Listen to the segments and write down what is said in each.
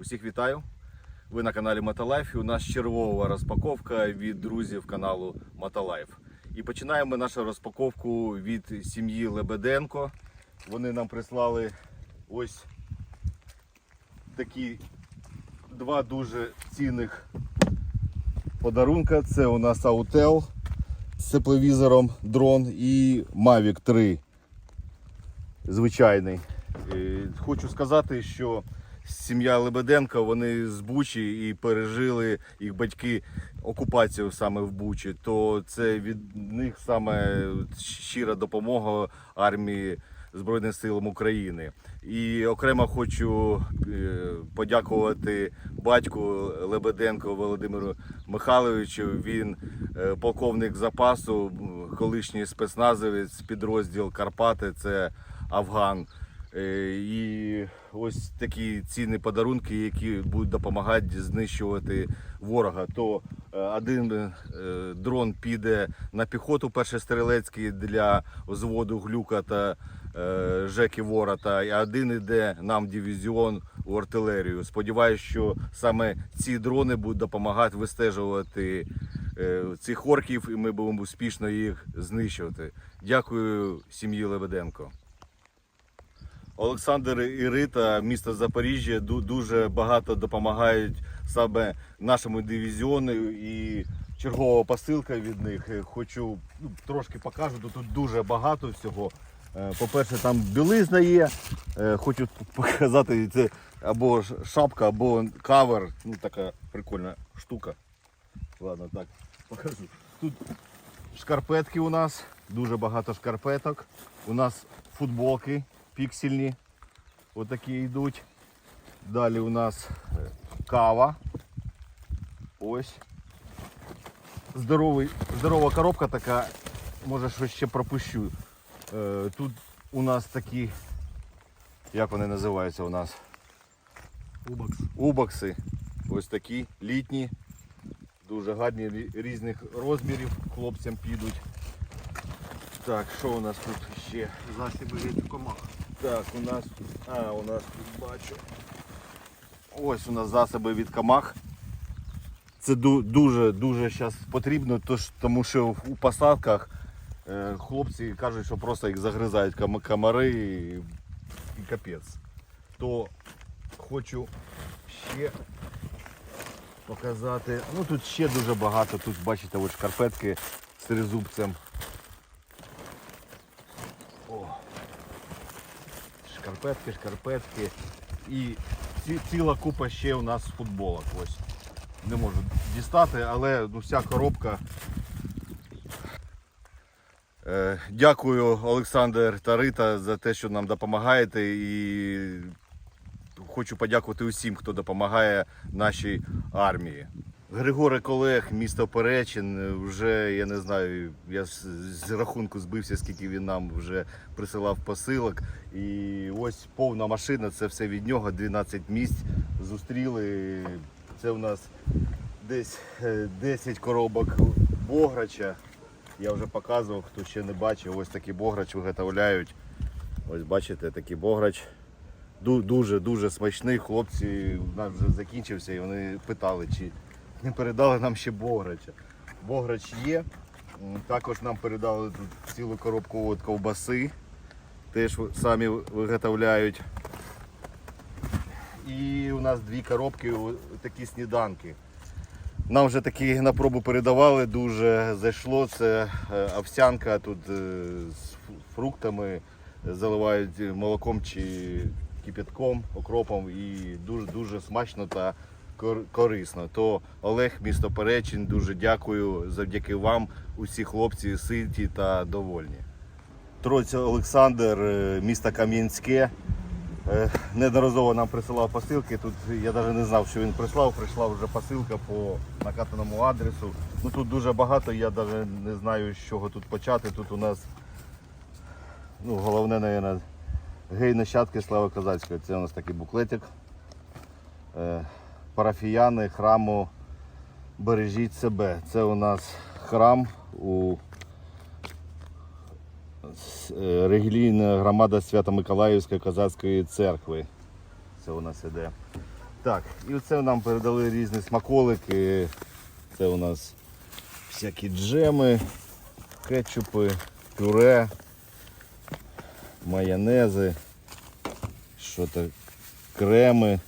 Усіх вітаю! Ви на каналі Мотолайф і у нас чергова розпаковка від друзів каналу Мотолайф. І починаємо нашу розпаковку від сім'ї Лебеденко. Вони нам прислали ось такі два дуже цінних подарунка. Це у нас Autel з тепловізором дрон і Mavic 3 звичайний. Е, Хочу сказати, що сім'я Лебеденка вони з Бучі і пережили їх батьки окупацію саме в Бучі, то це від них саме щира допомога армії Збройним силам України. І окремо хочу е, подякувати батьку Лебеденко Володимиру Михайловичу. Він е, полковник запасу, колишній спецназовець, підрозділ Карпати. Це Афган. Е, І ось такі цінні подарунки, які будуть допомагати знищувати ворога. То е, один е, дрон піде на піхоту, перший стрілецький для взводу глюка та е, Жеки Ворота, а один іде нам дивізіон у артилерію. Сподіваюсь, що саме ці дрони будуть допомагати вистежувати цих орків, і ми будемо успішно їх знищувати. Дякую сім'ї Лебеденко. Олександр і Рита, місто Запоріжжя, дуже багато допомагають саме нашому дивізіону і чергова посилка від них. Е, Хочу ну, трошки покажу, тут, тут дуже багато всього. Е, По-перше, там білизна є. Е, Хочу показати це або шапка, або кавер. Ну така прикольна штука. Ладно, так, покажу. Тут шкарпетки у нас, дуже багато шкарпеток. У нас футболки піксельні. Отакі йдуть. Далі у нас е, кава. Ось. Здоровий, здорова коробка така. Може щось ще пропущу. Е, Тут у нас такі, як вони називаються у нас? Убакс. Убокси. Ось такі літні. Дуже гарні різних розмірів хлопцям підуть. Так, що у нас тут ще? Засіби від комах. Так, у нас. А, у нас тут бачу. Ось у нас засоби від камах. Це дуже дуже зараз потрібно, тому що у посадках е, хлопці кажуть, що просто їх загризають комари і, і капець. То хочу ще показати. Ну тут ще дуже багато. Тут бачите ось шкарпетки з тризубцем. О, шкарпетки, шкарпетки. І ці, ціла купа ще у нас футболок. Ось. Не можу дістати, але ну, вся коробка. Е, дякую Олександр та Рита за те, що нам допомагаєте. І хочу подякувати усім, хто допомагає нашій армії. Григорий Колег, місто Перечин, вже я не знаю, я з, рахунку збився, скільки він нам вже присилав посилок. І ось повна машина, це все від нього, 12 місць зустріли. Це у нас десь е, 10 коробок бограча. Я вже показував, хто ще не бачив, ось такий бограч виготовляють. Ось бачите, такий бограч. Дуже дуже смачний. Хлопці у нас вже закінчився і вони питали, чи не передали нам ще бограча. Бограч є. Також нам передали тут цілу коробку от ковбаси. Теж самі виготовляють. І у нас дві коробки такі сніданки. Нам вже такі на пробу передавали, дуже зайшло. Це е, овсянка тут е, з фруктами, заливають молоком чи кипятком, окропом і дуже дуже смачно та корисно. То Олег, місто Перечин, дуже дякую. Завдяки вам усі хлопці ситі та довольні. Троця Олександр, е, місто Кам'янське. Е, Неодноразово нам присилав посилки. Тут я навіть не знав, що він прислав. Прийшла вже посилка по накатаному адресу. Ну тут дуже багато, я навіть не знаю, з чого тут почати. Тут у нас ну, головне, мабуть, гей нащадки Слави Козацької. Це у нас такий буклетик. Парафіяни храму Бережіть себе. Це у нас храм у е, релігійна громада Свято-Миколаївської козацької церкви. Це у нас іде. Так, і оце нам передали різні смаколики. Це у нас всякі джеми, кетчупи, пюре, майонези, що то креми,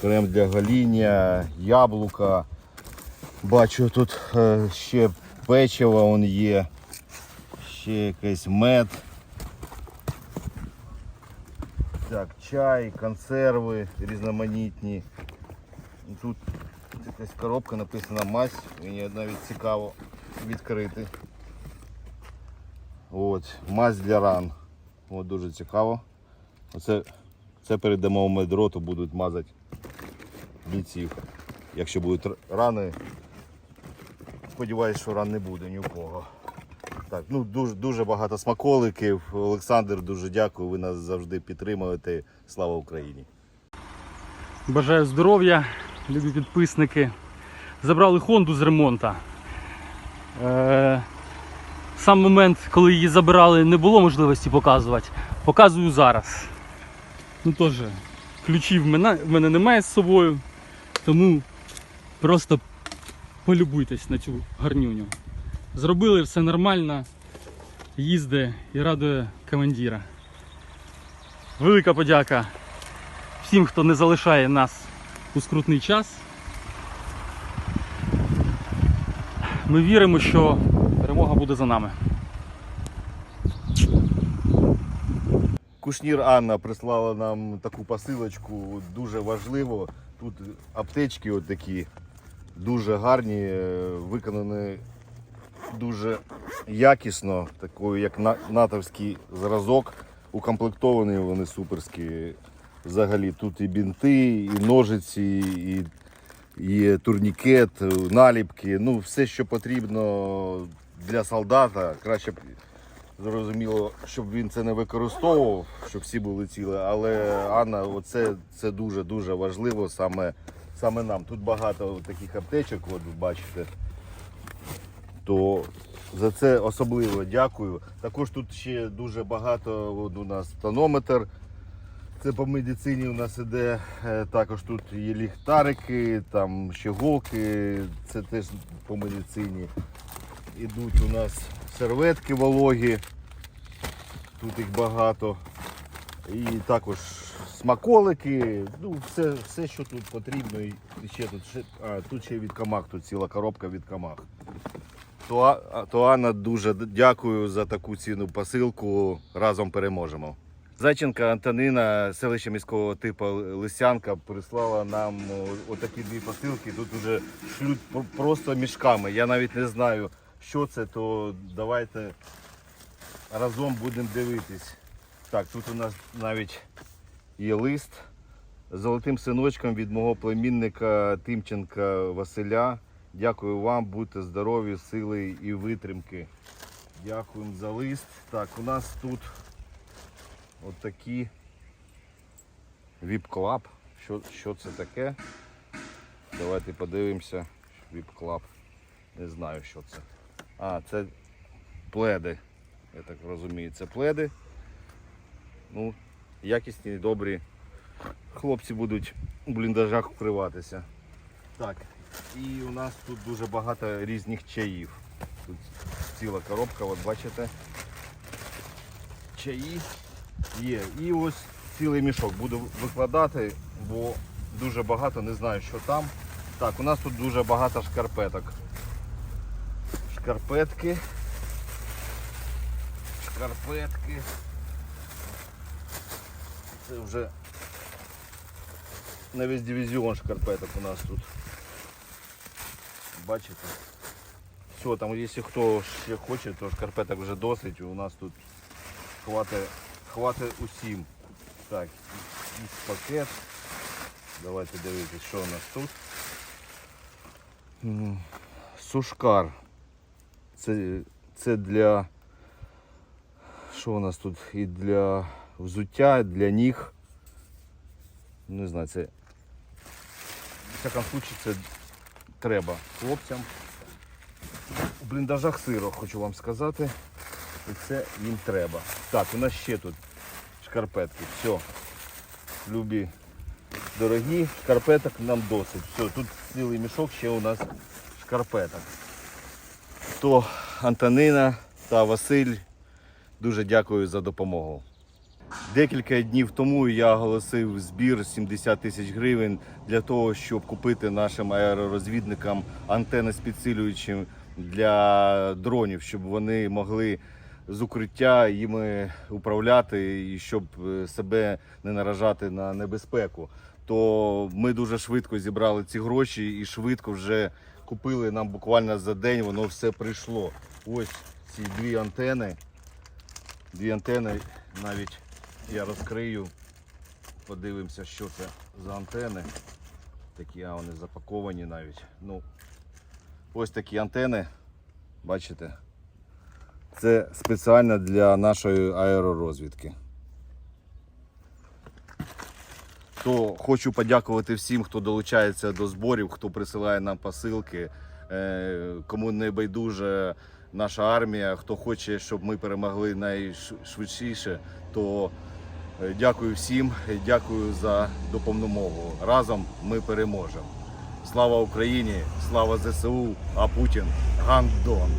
крем для гоління, яблука. Бачу, тут е, ще печиво он є, ще якийсь мед. Так, чай, консерви різноманітні. Тут якась коробка написана мазь, мені навіть цікаво відкрити. От, мазь для ран. От дуже цікаво. Оце це передамо в медроту, будуть мазати бійців. Якщо будуть рани, сподіваюсь, що ран не буде ні у кого. Так, ну дуже, дуже багато смаколиків. Олександр, дуже дякую. Ви нас завжди підтримуєте. Слава Україні! Бажаю здоров'я, любі підписники. Забрали Хонду з ремонту. Е, сам момент, коли її забирали, не було можливості показувати. Показую зараз. Ну теж, ключів в мене, немає з собою, тому просто полюбуйтесь на цю гарнюню. Зробили все нормально, їздить і радує командира. Велика подяка всім, хто не залишає нас у скрутний час. Ми віримо, що перемога буде за нами. Кушнір Анна прислала нам таку посилочку, дуже важливо. Тут аптечки от такі дуже гарні, е, виконані дуже якісно, такою як натовський зразок. Укомплектовані вони суперські. Взагалі тут і бінти, і ножиці, і, і турнікет, наліпки. Ну, все, що потрібно для солдата. Краще б Зрозуміло, щоб він це не використовував, щоб всі були цілі. Але Анна, оце це дуже дуже важливо саме, саме нам. Тут багато таких аптечок, от ви бачите. То за це особливо дякую. Також тут ще дуже багато от у нас тонометр. Це по медицині у нас іде. Е, Також тут є ліхтарики, там ще голки, це теж по медицині. Ідуть у нас серветки вологі. Тут їх багато. І також смаколики. Ну, все, все, що тут потрібно. І ще тут, ще, а, тут ще від камах, тут ціла коробка від камах. То, Анна дуже дякую за таку ціну посилку. Разом переможемо. Зайченка Антонина, селище міського типу Лисянка, прислала нам отакі дві посилки. Тут вже шлють просто мішками. Я навіть не знаю, що це, то давайте разом будемо дивитись. Так, тут у нас навіть є лист з золотим синочком від мого племінника Тимченка Василя. Дякую вам, будьте здорові, сили і витримки. Дякуємо за лист. Так, у нас тут отакі віп-клаб. Що, що це таке? Давайте подивимося. Віп-клаб. Не знаю, що це. А, це пледи. Я так розумію, це пледи. Ну, якісні, добрі. Хлопці будуть у бліндажах вкриватися. Так, і у нас тут дуже багато різних чаїв. Тут ціла коробка, от бачите. Чаї є. І ось цілий мішок буду викладати, бо дуже багато, не знаю, що там. Так, у нас тут дуже багато шкарпеток. Шкарпетки. Шкарпетки. Це вже на весь дивізіон шкарпеток у нас тут. Бачите? Все, там якщо хто ще хоче, то шкарпеток вже досить. У нас тут хватить, хватить усім. Так, якийсь пакет. Давайте дивитися, що у нас тут. М, Сушкар. Це, це для. Що у нас тут? І для взуття, і для ніг. Не знаю, це. В всякому случае це треба хлопцям. У бліндажах сиро, хочу вам сказати. І це їм треба. Так, у нас ще тут шкарпетки. Все. Любі дорогі, шкарпеток нам досить. Все, тут цілий мішок ще у нас шкарпеток. То Антонина та Василь, дуже дякую за допомогу. Декілька днів тому я оголосив збір 70 тисяч гривень для того, щоб купити нашим аеророзвідникам антени з підсилюючим для дронів, щоб вони могли з укриття їми управляти і щоб е, себе не наражати на небезпеку. То ми дуже швидко зібрали ці гроші і швидко вже купили нам буквально за день. Воно все прийшло. Ось ці дві антени. Дві антени навіть я розкрию. Подивимося, що це за антени. Такі а вони запаковані навіть. Ну, ось такі антени. Бачите? Це спеціально для нашої аеророзвідки. То хочу подякувати всім, хто долучається до зборів, хто присилає нам посилки, е, кому не байдуже наша армія, хто хоче, щоб ми перемогли найшвидшіше, то е, дякую всім, дякую за допомогу. Разом ми переможемо. Слава Україні! Слава ЗСУ! А Путін гандон!